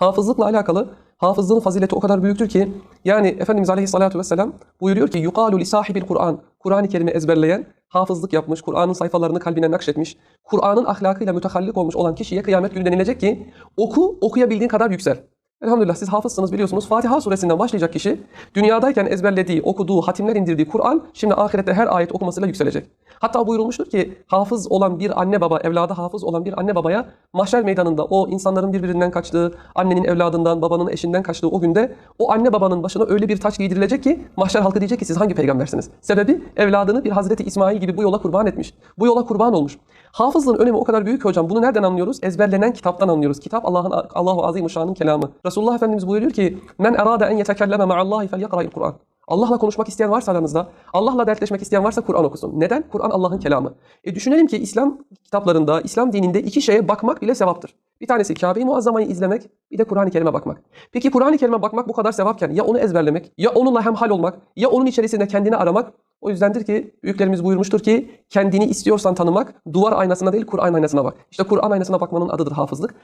Hafızlıkla alakalı hafızlığın fazileti o kadar büyüktür ki yani Efendimiz Aleyhisselatü Vesselam buyuruyor ki yukalu li sahibil Kur'an Kur'an-ı Kerim'i ezberleyen hafızlık yapmış, Kur'an'ın sayfalarını kalbine nakşetmiş, Kur'an'ın ahlakıyla mütehallik olmuş olan kişiye kıyamet günü denilecek ki oku, okuyabildiğin kadar yüksel. Elhamdülillah siz hafızsınız biliyorsunuz. Fatiha suresinden başlayacak kişi dünyadayken ezberlediği, okuduğu, hatimler indirdiği Kur'an şimdi ahirette her ayet okumasıyla yükselecek. Hatta buyurulmuştur ki hafız olan bir anne baba, evladı hafız olan bir anne babaya mahşer meydanında o insanların birbirinden kaçtığı, annenin evladından, babanın eşinden kaçtığı o günde o anne babanın başına öyle bir taç giydirilecek ki mahşer halkı diyecek ki siz hangi peygambersiniz? Sebebi evladını bir Hazreti İsmail gibi bu yola kurban etmiş. Bu yola kurban olmuş. Hafızlığın önemi o kadar büyük ki hocam. Bunu nereden anlıyoruz? Ezberlenen kitaptan anlıyoruz. Kitap Allah'ın Allahu Azimuşşan'ın kelamı. Resulullah Efendimiz buyuruyor ki: "Men erada en yetekelleme ma'allahi felyakra'il Kur'an." Allah'la konuşmak isteyen varsa aranızda, Allah'la dertleşmek isteyen varsa Kur'an okusun. Neden? Kur'an Allah'ın kelamı. E düşünelim ki İslam kitaplarında, İslam dininde iki şeye bakmak bile sevaptır. Bir tanesi Kabe-i Muazzama'yı izlemek, bir de Kur'an-ı Kerim'e bakmak. Peki Kur'an-ı Kerim'e bakmak bu kadar sevapken ya onu ezberlemek, ya onunla hemhal olmak, ya onun içerisinde kendini aramak. O yüzdendir ki büyüklerimiz buyurmuştur ki kendini istiyorsan tanımak duvar aynasına değil Kur'an aynasına bak. İşte Kur'an aynasına bakmanın adıdır hafızlık.